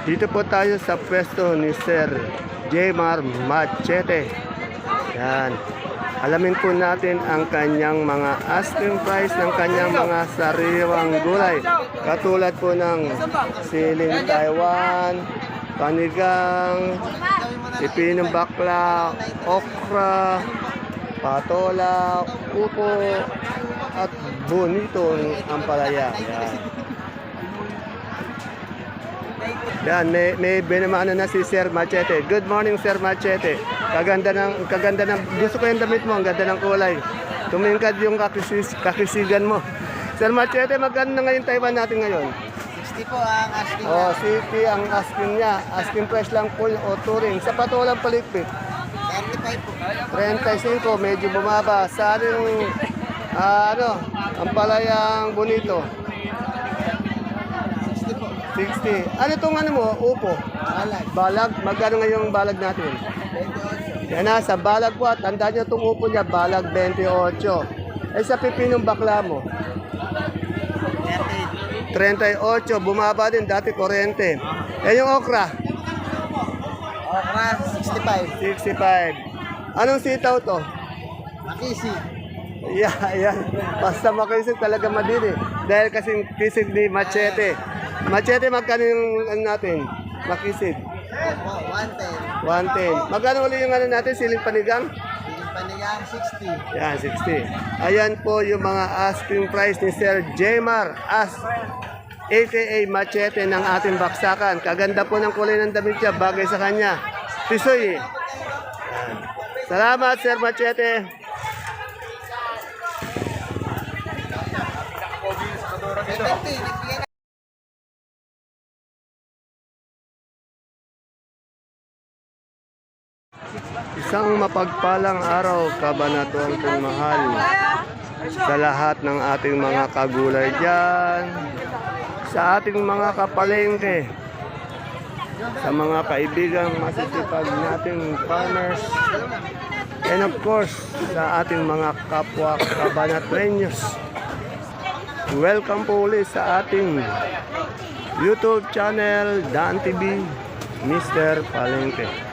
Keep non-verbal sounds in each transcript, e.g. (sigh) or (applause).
Dito po tayo sa pwesto ni Sir Jmar Machete. Yan. Alamin po natin ang kanyang mga asking price ng kanyang mga sariwang gulay. Katulad po ng siling Taiwan, panigang, pipinong bakla, okra, patola, upo, at bonitong ampalaya. Yan. Yan, may, may binamano na si Sir Machete. Good morning, Sir Machete. Kaganda ng, kaganda ng, gusto ko yung damit mo, ang ganda ng kulay. Tumingkad yung kakisis, kakisigan mo. Sir Machete, magkano na ngayon Taiwan natin ngayon? 60 po ang asking Oh, city ang asking niya. Asking price lang full o touring. Sa patulang palikpik. 35 po. 35, medyo bumaba. Sa ating, ah, ano, ang palayang bonito. 60 po. 60. Ano itong ano mo? Upo. Alag. Balag. Magkano ngayong balag natin? 28. Yan na, sa balag po. Tandaan nyo itong upo niya, balag 28. Eh sa pipinong bakla mo, 30. 38. Bumaba din, dati 40. Eh yung okra, Okra, 65. 65. Anong sitaw to? Makisi. Yeah, yan. Basta makisig talaga madili. Dahil kasing kisig ni Machete. Machete, magkano yung ano natin? Makisig. Opo, 110. 110. Magkano ulit yung ano natin, siling panigang? Piling panigang, 60. Yan, 60. Ayan po yung mga asking price ni Sir Jmar As aka Machete ng ating baksakan. Kaganda po ng kulay ng damit niya, bagay sa kanya. Pisoy. Salamat, Sir Machete. 70. Mapagpalang araw, kabanatuang kong mahal sa lahat ng ating mga kagulay dyan, sa ating mga kapalengke, sa mga kaibigang masisipag nating farmers, and of course, sa ating mga kapwa kabanatrenyos. Welcome po ulit sa ating YouTube channel, Dan TV, Mr. Palengke.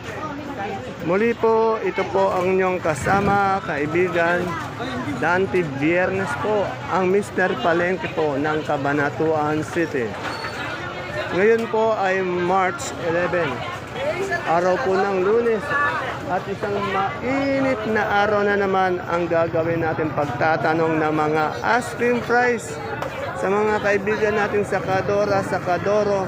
Muli po, ito po ang inyong kasama, kaibigan, Dante Biernes po, ang Mr. Palengke po ng Cabanatuan City. Ngayon po ay March 11, araw po ng lunes, at isang mainit na araw na naman ang gagawin natin pagtatanong ng mga asking price sa mga kaibigan natin sa Kadora, sa Kadoro,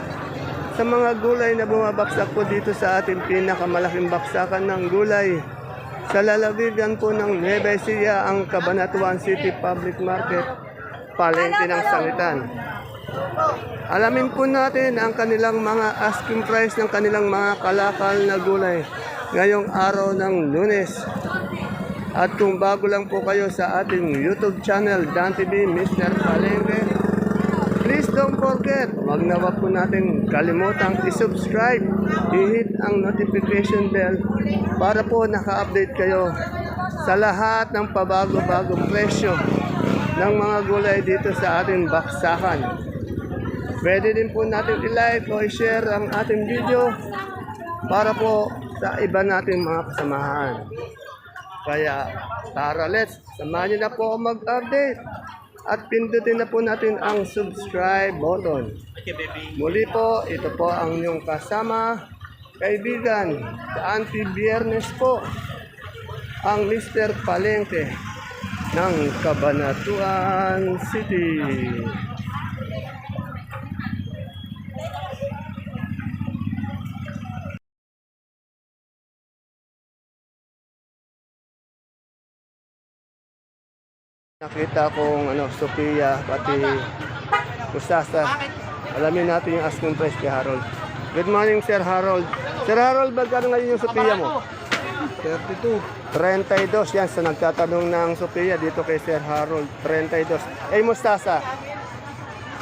sa mga gulay na bumabaksak po dito sa ating pinakamalaking baksakan ng gulay. Sa lalawigan po ng Nueva Ecija, ang Cabanatuan City Public Market, palengke ng sangitan. Alamin po natin ang kanilang mga asking price ng kanilang mga kalakal na gulay ngayong araw ng lunes. At kung bago lang po kayo sa ating YouTube channel, Dan TV, Mr. Palengke, don't forget, wag na wag po natin kalimutang i-subscribe, i-hit ang notification bell para po naka-update kayo sa lahat ng pabago-bagong presyo ng mga gulay dito sa ating baksakan. Pwede din po natin i-like o i-share ang ating video para po sa iba nating mga kasamahan. Kaya tara let's, samahan niyo na po mag-update at pindutin na po natin ang subscribe button. Muli po, ito po ang inyong kasama, kaibigan, sa anti-biernes po, ang Mr. Palengke ng Cabanatuan City. Nakita kong ano, Sophia, pati Mustasa. Alamin natin yung asking price kay Harold. Good morning, Sir Harold. Sir Harold, magkano ngayon yung Sophia mo? 32. 32. Yan, sa nagtatanong ng Sophia dito kay Sir Harold. 32. Eh, Mustasa?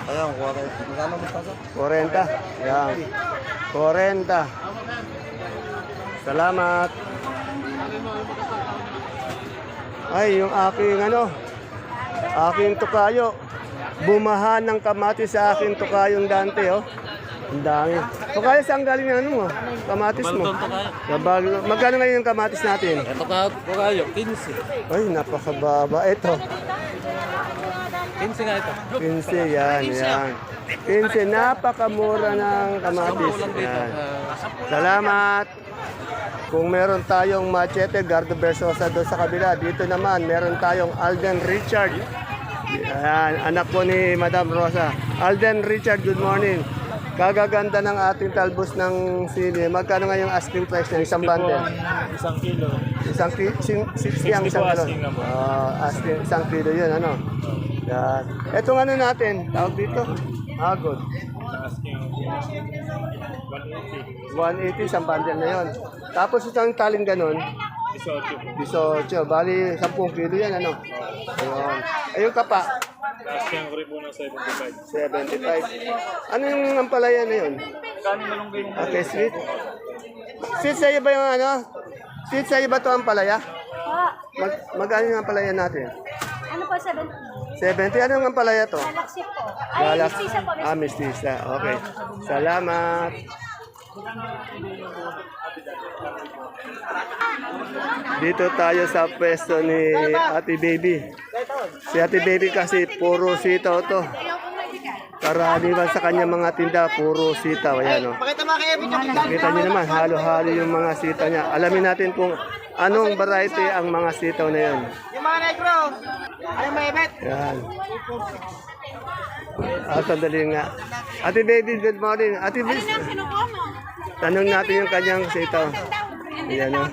Ayan, 40. Magkano pa 40. Yan. 40. Salamat. Ay, yung aking ano, aking tukayo. bumaha ng kamatis sa akin tukayong Dante, oh. Ang dami. Tukaya saan galing yung ano mo? Kamatis mo? Gabal. Magkano ngayon yung kamatis natin? Ito ka, kayo, 15. Ay, napakababa. Ito, 15 nga ito. 15 yan, yan. 15, napakamura ng kamatis. Yan. Salamat. Kung meron tayong machete, Gardo Versosa doon sa kabila, dito naman meron tayong Alden Richard. Yan, anak po ni Madam Rosa. Alden Richard, good morning. Kagaganda ng ating talbos ng sili. Magkano nga yung asking price ng isang bundle? Isang kilo. Isang ki- sing- 60 ang 60 isang kilo. asking naman. Ah, asking, isang kilo yun, ano? Yan. Itong ano natin, tawag dito, agod. Asking 180. 180 isang bundle na yun. Tapos isang taling ganun, 18 po. 18. Bali, 10 kilo yan, ano? Ayun. Ayun kapa, Asking ko rin po ng 75. 75. Ano yung ampalaya na yun? Kano malunggay mo? Okay, sweet. Sweet sa'yo ba yung ano? Sweet sa'yo ba ito ampalaya? Po, Mag magkano yung ampalaya natin? ano po sa 70. Ano yung ampalaya to? Galaxy po? Ay, Galak. mistisa po. Ah, mistisa. Okay. Salamat. Dito tayo sa pwesto ni Ate Baby. Si Ate Baby kasi puro sitaw to. Karaniwan sa kanya mga tinda, puro sitaw. Ayan o. Pakita mo kay Ebi Kita niyo naman, halo-halo yung mga sitaw niya. Alamin natin kung anong variety ang mga sitaw na yun. Yung mga negro. Ay, may bet. Yan. Ah, sandali nga. Ate baby, good morning. Ate baby, tanong natin yung kanyang sitaw. Ayan o.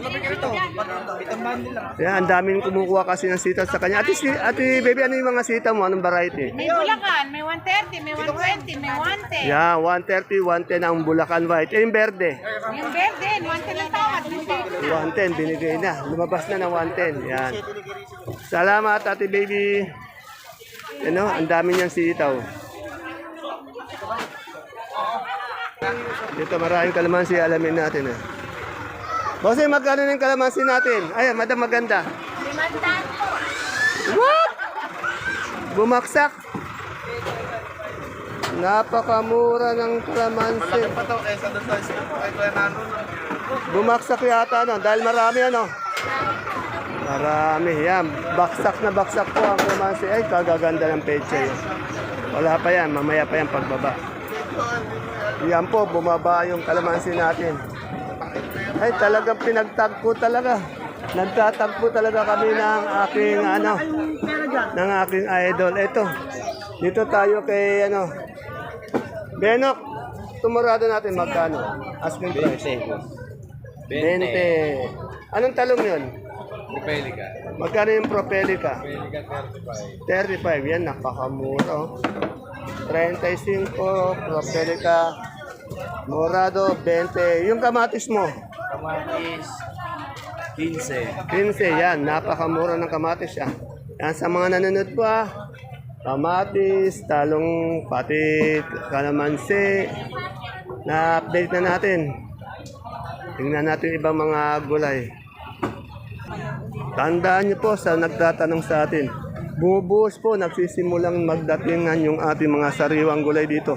Itamban nila. Yan, ang daming kumukuha kasi ng sitaw sa kanya. Ate, si- ate baby, ano yung mga sitaw mo? Anong variety? May Bulacan, may 130, may 120, may 110. Yan, 130, 110 ang Bulacan White. Eh, yung verde. Yung verde, 110 ang tawad. 110, binigay na. Lumabas na ng 110. Yan. Salamat, ate baby. Ano, ang dami niyang sitaw. Dito maraming kalamansi, alamin natin eh. Bossy, magkano ng kalamansi natin? Ay, madam maganda. Limandaan po. What? Bumaksak. Napakamura ng kalamansi. Pato, eh, sa doon tayo. Kay Kuya Nano. Bumaksak yata no dahil marami ano. Marami yan. Baksak na baksak po ang kalamansi. Ay, kagaganda ng pecha yun. Wala pa yan, mamaya pa yan pagbaba. Yan po, bumaba yung kalamansi natin. Ay, talagang pinagtagpo talaga. Nagtatagpo talaga kami ng aking ano, ng aking idol. Ito, dito tayo kay ano, Benok, tumurado natin magkano? Asking price. 20. Anong talong yun? Propelica. Magkano yung propelica? Propelica 35. 35. Yan, napakamura. oh. 35, propelica, morado, 20. Yung kamatis mo? Kamatis 15. 15, yan. Napakamura ng kamatis yan. Yan sa mga nanonood po ah. Kamatis, talong, pati kalamansi. Na-update na natin. Tingnan natin ibang mga gulay. Tandaan niyo po sa nagtatanong sa atin. Bumubuhos po, nagsisimulang magdatingan yung ating mga sariwang gulay dito.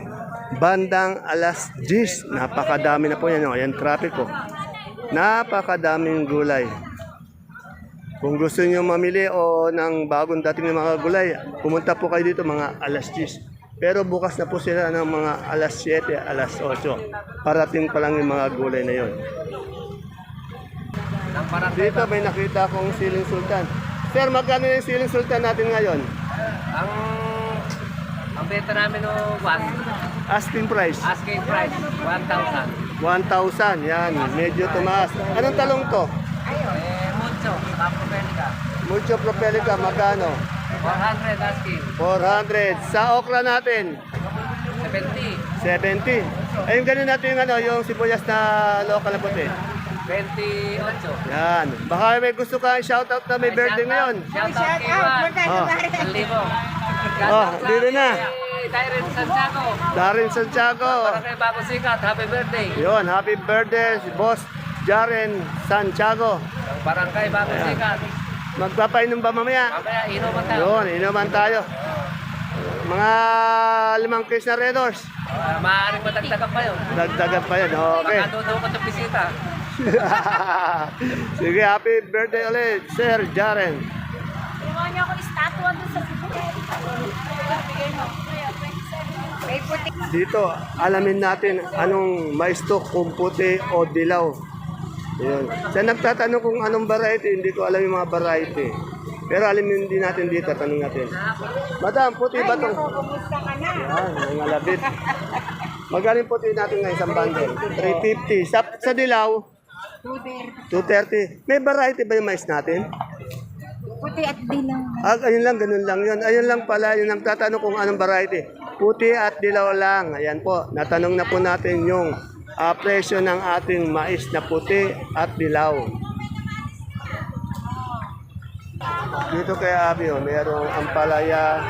Bandang alas 10, napakadami na po yan. oh. Ayan, traffic po. Napakadaming gulay. Kung gusto niyo mamili o ng bagong dating ng mga gulay, pumunta po kayo dito mga alas 10. Pero bukas na po sila ng mga alas 7, alas 8. Parating pa lang yung mga gulay na yon. Dito may nakita akong siling sultan. Sir, magkano yung siling sultan natin ngayon? Ang ang benta namin no one, Asking price, asking price 1,000. 1,000. Yan, medyo tumaas. Anong talong to? Eh, mucho, propelica. Mucho propelica, magkano? 400 asking, 400. Sa okra natin, 70, 70. Ayun ganun natin yung, ano, yung sibuyas na local na puti. 28. Yan. Baka may gusto ka shoutout na may birthday ngayon. Shout out kay Juan. Oh, libo. Oh, dito na. Darren Santiago. Darin Santiago. Para kay Bago Sikat, happy birthday. Yun, happy birthday si Boss Jaren Santiago. Ang barangay Bago Sikat. Magpapainom ba mamaya? Mamaya, inuman tayo. Yun, inuman tayo. mga limang case na Red Horse. Uh, maaaring matagdagan pa yun. Dagdagan pa yan. Okay. Makatudaw ka ng bisita. (laughs) Sige, happy birthday ulit, Sir Jaren. Ginawa niya ako estatwa doon sa. Dito, alamin natin anong mais to, kung puti o dilaw. Yun. Sa nagtatanong kung anong variety, hindi ko alam yung mga variety. Pero alamin din natin dito, tanong natin. Madam, puti ba to? Kumusta ka na? Yan, mga labit. Magaling puti natin ngayon isang bundle. 350. Sa, sa dilaw, 230. May variety ba yung mais natin? Puti at dilaw. Ah, ayun lang, ganun lang yun. Ayun lang pala, yung nagtatanong kung anong variety. Puti at dilaw lang. Ayan po, natanong na po natin yung ah, presyo ng ating mais na puti at dilaw. Dito kay Abi, oh, mayroong ampalaya,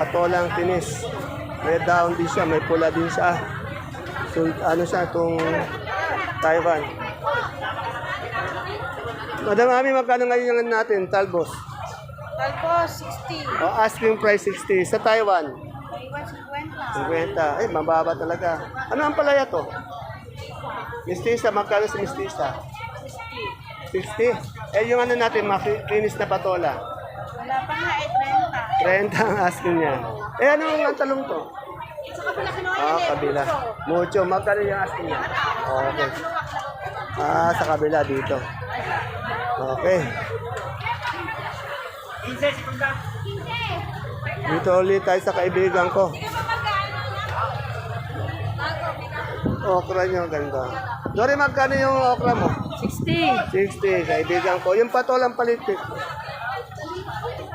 atolang tinis. May down din siya, may pula din siya. So, ano siya, itong Taiwan. Madam Ami, magkano ngayon yung ano natin, talbos? Talpo, 60. O, asking price 60. Sa Taiwan, Taiwan, 50. 50. Ay, mababa talaga. Ano ang palaya to? Mistisa, magkano sa mistisa? 60. Eh, yung ano natin, makikinis na patola. Wala pa nga, eh, 30. 30 ang asking niya. Eh, ano ang talong to? Ah, kabila. Mucho. Magkano yung asking niya? Okay. Ah, sa kabila dito. Okay. Dito ulit tayo sa kaibigan ko. Okra niyo, ganda. Dori, magkano yung okra mo? 60. 60, kaibigan ko. Yung patolang palitpit.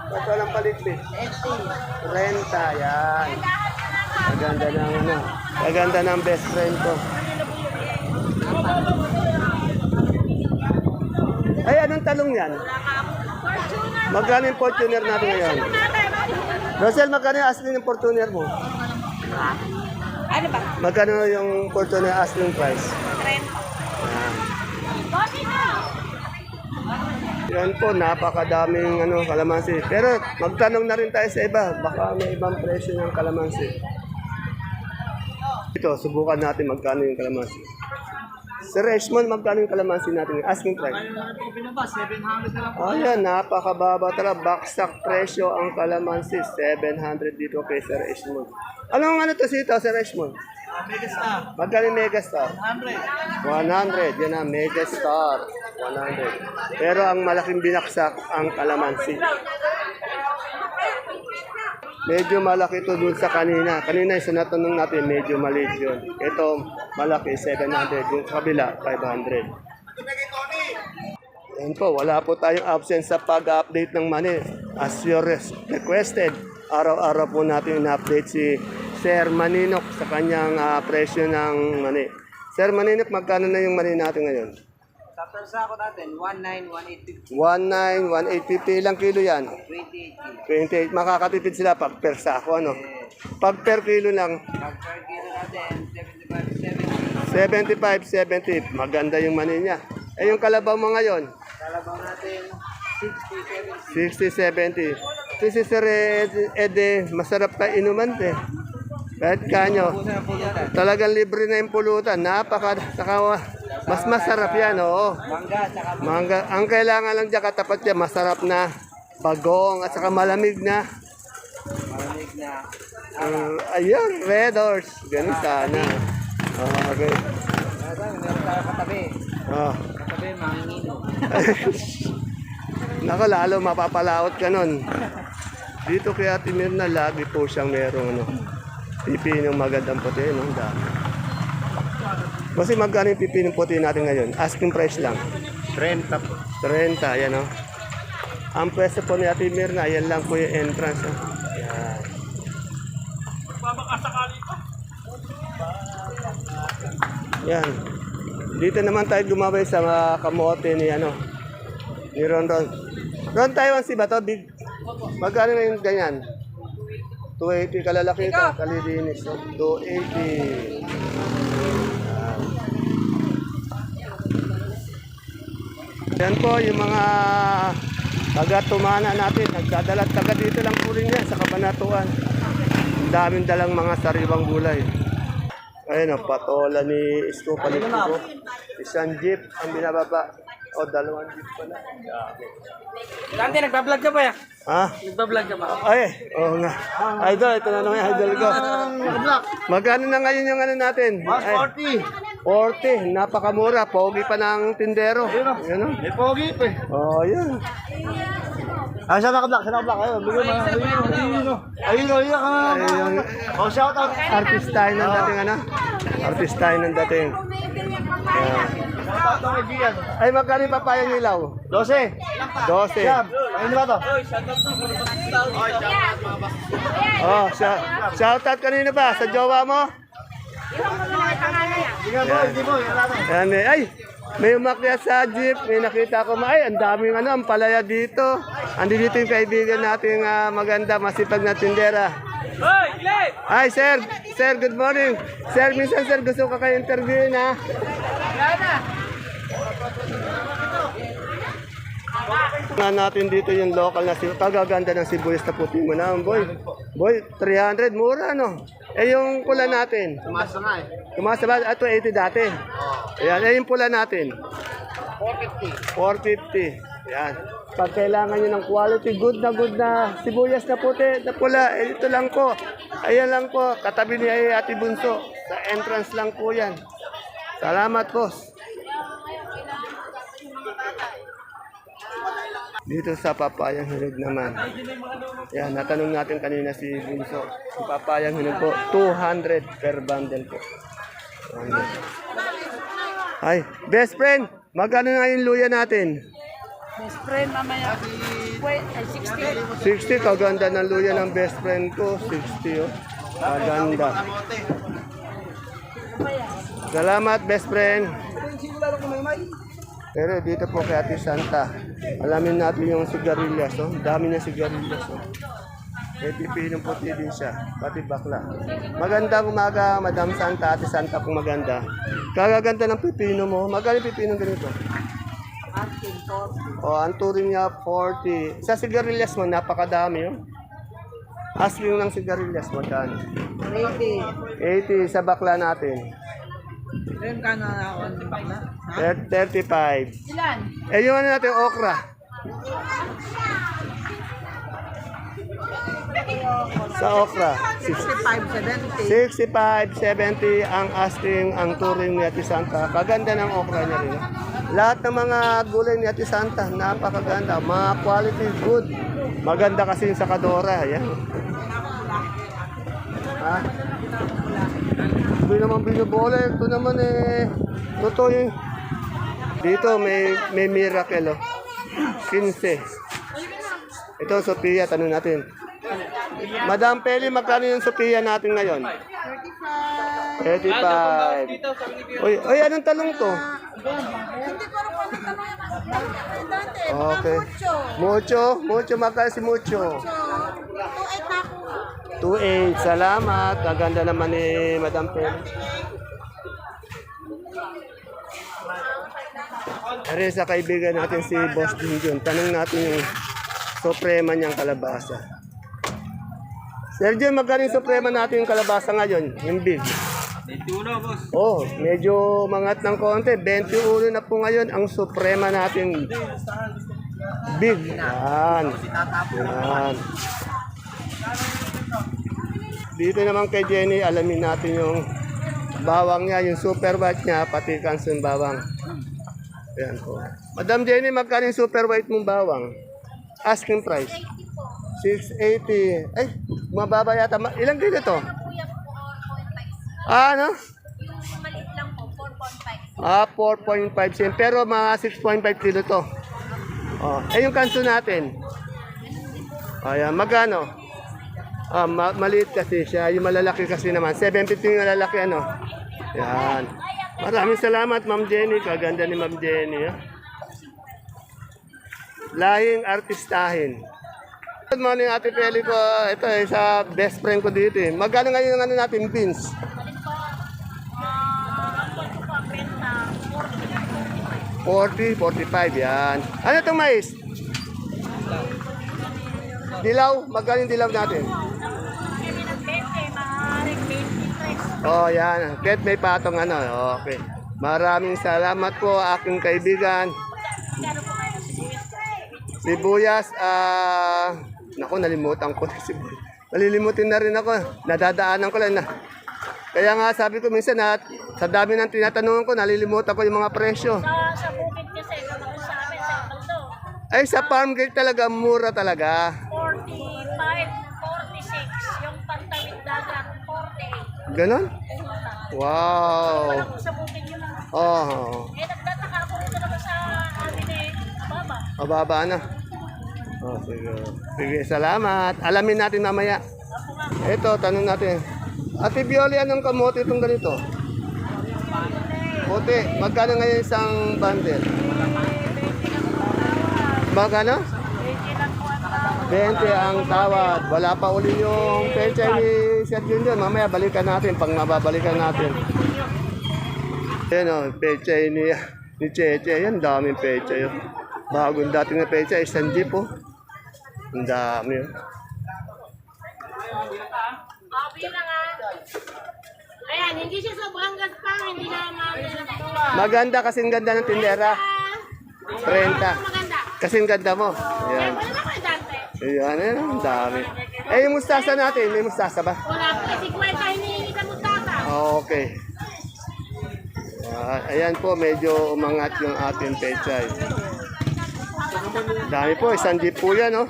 Patolang palitpit. 30, yan. Maganda ng ano. Maganda ng best friend ko. Ay, anong talong yan? Magkano yung Fortuner natin ngayon? Rosel, magkano yung asking ng Fortuner mo? Ano ba? Magkano yung Fortuner asking price? 30. Yan po, napakadaming ano, kalamansi. Pero magtanong na rin tayo sa iba. Baka may ibang presyo ng kalamansi. Ito, subukan natin magkano yung kalamansi. Sir Richmond, magkano yung kalamansi natin? Asking price. Ayan, napakababa talaga. Baksak presyo ang kalamansi. 700 dito kay Sir Richmond. Anong ano to sito, Sir Richmond? Megastar. Magkano yung Megastar? 100. 100, yan ang Megastar. 100. Pero ang malaking binaksak ang kalamansi. Medyo malaki to dun sa kanina. Kanina yung natanong natin, medyo maliit yun. Ito, malaki, 700. Yung kabila, 500. Yan po, wala po tayong absence sa pag-update ng money. As your requested, araw-araw po natin in-update si Sir Maninok sa kanyang ah, presyo ng money. Sir Maninok, magkano na yung money natin ngayon? Sa persa ako natin, 19, 1850, 19, 1850 ilang kilo yan? 28 28. Makakatipid sila pag per sako, ano? Pag per kilo lang, Pag per kilo natin, 75, 70. 75, 70. Maganda yung money niya. Eh, yung kalabaw mo ngayon? Kalabaw natin, 60, 70. 60, 70. Ito si Sir Ed, Ede, masarap ka inuman eh. Kahit kanyo, talagang libre na yung pulutan. Napaka, saka, mas masarap yan, oo. Mangga, Mangga, ang kailangan lang dyan katapat yan, masarap na bagong at saka malamig na. malamig na. Uh, ayun, red horse. Ganun sana. Oh, okay. Meron, meron tayo katabi. Oh. Katabi, mangingino. (laughs) Nako, lalo mapapalaot ka nun. Dito kay Ate Mirna, lagi po siyang merong ano, pipinong magandang puti. No? Ang dami. Kasi magkano yung pipinong puti natin ngayon? Asking price lang. 30 po. 30, yan o. Ang pwesto po ni Ate Mirna, yan lang po yung entrance. Oh. Yan. Yan. Dito naman tayo gumabay sa mga kamote ni ano, ni Ron Ron. Ron Taiwan si ba to? Big. Magkano na yung ganyan? 280 kalalaki ka, kalidinis. So, 280. Yan po yung mga Taga Tumana natin, nagdadala taga dito lang po rin yan sa Kabanatuan. Ang daming dalang mga sariwang gulay. Ayun o, patola ni Isko Palitigo. Isang jeep ang binababa. O, dalawang jeep pala. Dami. Dante, nagbablog ka ba ya? Ha? Nagbablog ka ba? Ay, oo nga. Idol, ito na naman yung idol ko. Magkano na ngayon yung ano natin? Ay, 40. 40. Napakamura. Pogi pa ng tindero. Yan o. May pogi pa eh. Oh, yan. Ah, siya naka-black, siya naka-black. Ayun, bigyan mo. Ayun, ayun, ayun, ayun, ka nga. Ay, yung Oh, shout out. artist tayo ng dating ano? Artist tayo ng dating. Ayan. Ng. Ay, magkano yung papayang ilaw? 12. 12. Yan. Ayun ba to? Oh, shout, out kanina ba? Sa jowa mo? Tingnan mo, hindi mo. Yan natin. Ayan, eh. Ay, may umakyat sa jeep. May nakita ko. Ay, ang daming ano, ang palaya dito. Andi dito yung kaibigan nating ah, maganda, masipag na tindera. Hi, sir. Sir, good morning. Sir, minsan, sir, gusto ko kayo interviewin, ha? Nga natin dito yung local na sibuyas. Kagaganda ng sibuyas na puti mo na, boy. Boy, 300, mura, no? Eh, yung pula natin. Tumaas na nga eh. Tumasa ba? Ito, 80 dati. Ayan, eh, yung pula natin. 450. 450. Yan. Pag kailangan nyo ng quality, good na good na sibuyas na puti, na pula, eh, ito lang po. Ayan lang po, katabi ni Ate Bunso. Sa entrance lang po yan. Salamat, boss. Dito sa Papayang Hinog naman. Yan, natanong natin kanina si Bunso. Si Papayang Hinog po, 200 per bundle po. 200. Ay, best friend, magkano nga yung luya natin? Best friend, mamaya. Wait, ay 60. 60, kaganda ng luya ng best friend ko. 60, oh. Kaganda. Salamat, best friend. Pero dito po kay Ate Santa, alamin natin yung sigarilyas, oh. Dami na sigarilyas, oh. May pipinong puti din siya, pati bakla. Magandang umaga, Madam Santa, Ate Santa kung maganda. Kagaganda ng pipino mo. Magkano yung pipino ganito? O, ang turing niya 40. Sa sigarilyas mo, napakadami yun. Asking ng sigarilyas, magkano? 80. 80 sa bakla natin. Rin ka na ako. Thir- 35. Ilan? Eh, yung ano natin, okra. Sa okra, 65, 70. 65, 70 ang asking ang turing ni Ate Santa. Kaganda ng okra niya rin. Lahat ng mga gulay ni Ate Santa, napakaganda. Mga quality, good. Maganda kasi yung sa Kadora. Yan. Ha? Hindi naman binubola. Ito naman eh. Totoo yung... Dito may, may miracle oh. 15. Ito, Sophia, tanong natin. Madam Peli, magkano yung Sophia natin ngayon? 35. Uy, uy, anong talong to? Okay. Mucho, mucho, magkano si Mucho? 2.8, salamat. Kaganda naman ni Madam Peli. Are sa kaibigan natin si Boss Junjun. Tanong natin yung suprema niyang kalabasa. Jun, magkano yung suprema natin yung kalabasa ngayon? Yung big. 21, boss. Oh, medyo mangat ng konti. 21 na po ngayon ang suprema natin. Big. Yan. Yan. Dito naman kay Jenny, alamin natin yung bawang niya, yung super white niya, pati kansun bawang. Ayan po. Madam Jenny, magkano yung super white mong bawang? Asking price. 680. Ay, mababa yata. Ilang kilo to? Ah, ano? Maliit lang po, 4.5. Ah, 4.5 cent. Pero mga 6.5 kilo to. Oh, eh yung kanso natin. Ayan, magkano? Ah, ma- maliit kasi siya. Yung malalaki kasi naman. 750 yung malalaki, ano? Yan. Maraming salamat, Ma'am Jenny. Kaganda ni Ma'am Jenny. ah. Lahing artistahin. Good morning, Ate Peli ko. Ito eh, sa best friend ko dito eh. Magkano ngayon ang ano natin, beans? 40, 45, yan. Ano itong mais? Dilaw, magkano yung dilaw natin? Kami ng 20, maaaring 23. Oh, yan. Kahit may patong ano. Okay. Maraming salamat po aking kaibigan. Sibuyas? Ah... naku, nalimutan ko na sibuyas. Nalilimutin na rin ako. Nadadaanan ko lang na. Kaya nga sabi ko minsan na sa dami ng tinatanungan ko, nalilimutan ko yung mga presyo. Sa, sa bukid kasi, kapag sa amin, sa Ay, sa farm gate talaga, mura talaga. 45, 46. Yung pantawid dagat, 48. Ganon? Wow. Wala sa bukid yun. ah. Oh, Eh, nagtataka ako naman sa amin eh, mababa. mababa na. Oh, sige. Sige, salamat. Alamin natin mamaya. Ito, tanong natin. Ate Bioli, anong kamote itong ganito? Puti. Magkano ngayon isang bundle? Magkano? 20 ang tawad. Wala pa uli yung pecha ni Sir Junior. Mamaya balikan natin pag mababalikan natin. Yan o, pecha ni, ni Cheche. Yan, daming pecha yun. Bagong dating na pecha, isang jeep o. Ang dami oh. Ayan, hindi siya sobrang gaspang, hindi na mababa. Maganda kasing ganda ng tindera. 30. Maganda. Kasing ganda mo. Ayan. Ayan, ayan, ang dami. Eh, yung mustasa natin, may mustasa ba? Wala po, eh, 50 hinihingi sa mustasa. Okay. Ah, ayan po, medyo umangat yung ating pechay. Dami po, isang jeep po yan, oh.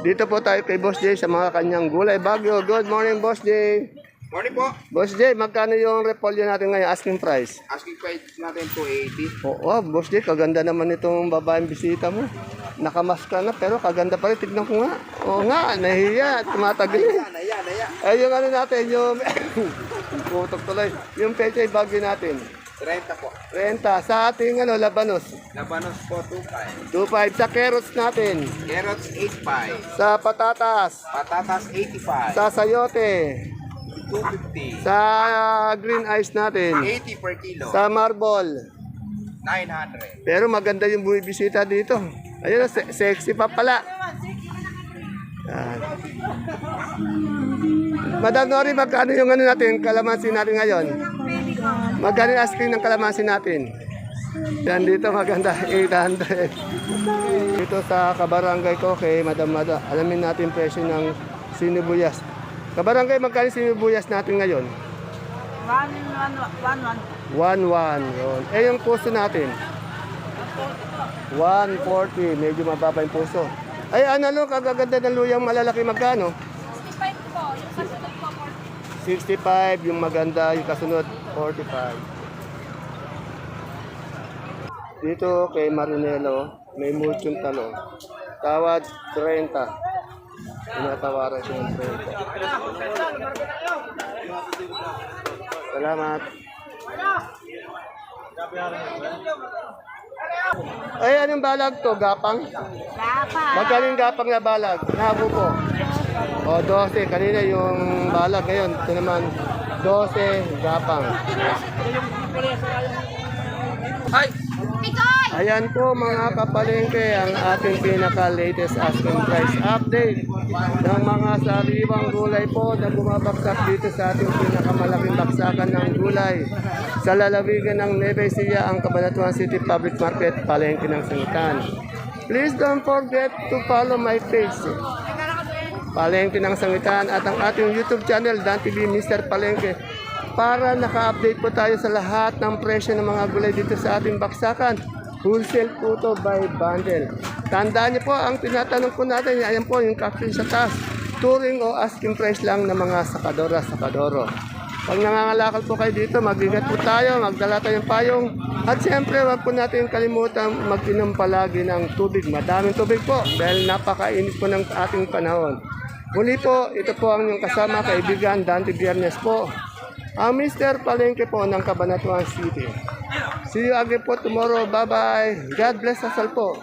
Dito po tayo kay Boss Jay sa mga kanyang gulay. Bagyo, good morning, Boss Jay. Morning po. Boss Jay, magkano yung repolyo natin ngayon, asking price? Asking price natin 280. Oo, oh, Boss Jay, kaganda naman itong babaeng bisita mo. Nakamaska na, pero kaganda pa rin. Tignan ko nga. Oo nga, nahiya. Tumatagal eh. Naya, naya. Ay, yung ano natin, yung... (coughs) Putok tuloy. Yung pechay bagyo natin. 30 po. Renta. Sa ating ano, labanos. Labanos po 25. 2.5. Sa carrots natin. Carrots 85. Sa patatas. Patatas 85. Sa sayote. 250. Sa green ice natin. 80 per kilo. Sa marble. 900. Pero maganda yung bumibisita dito. Ayun, se- sexy pa pala. Yan. Madam Nori, magkano yung ano natin, kalamansi natin ngayon? Magkano yung asking ng kalamansi natin? Yan dito maganda, 800. Dito sa kabarangay ko kay Madam Mada, alamin natin presyo ng sinibuyas. Kabarangay, magkano sinibuyas natin ngayon? 1, 1, 1, 1-1. Yun. Eh, yung puso natin? 140. Medyo mababa yung puso. Ay, ano, no, kagaganda ng luyang malalaki magkano? 65 po, yung kasunod 65, yung maganda, yung kasunod, 45. Dito kay Marinelo, may muchong talong. Tawad, 30. Tinatawaran siya ng 30. Salamat. Ay, anong balag to? Gapang? Gapa. Magkano yung gapang na balag? Nago po. O, 12. Kanina yung balag. Ngayon, ito naman, 12 gapang. Ayan po mga kapalengke ang ating pinaka-latest asking price update ng mga sariwang gulay po na bumabagsak dito sa ating pinakamalaking baksakan ng gulay sa lalawigan ng Nueva Ecija, ang Cabanatuan City Public Market, Palengke ng Sangitan. Please don't forget to follow my page. Palengke ng Sangitan at ang ating YouTube channel, Dan TV Mr. Palengke para naka-update po tayo sa lahat ng presyo ng mga gulay dito sa ating baksakan. Wholesale po to by bundle. Tandaan niyo po, ang tinatanong po natin, ayan po yung caption sa taas. Touring o asking price lang ng mga sakadora, sakadoro. Pag nangangalakal po kayo dito, mag-ingat po tayo, magdala tayong payong. At siyempre, wag po natin kalimutan mag-inom palagi ng tubig. Madaming tubig po dahil napakainit po ng ating panahon. Muli po, ito po ang inyong kasama, kaibigan Dante Biernes po. Ang Mr. Palengke po ng Cabanatuan City. See you again po tomorrow. Bye-bye. God bless us all po.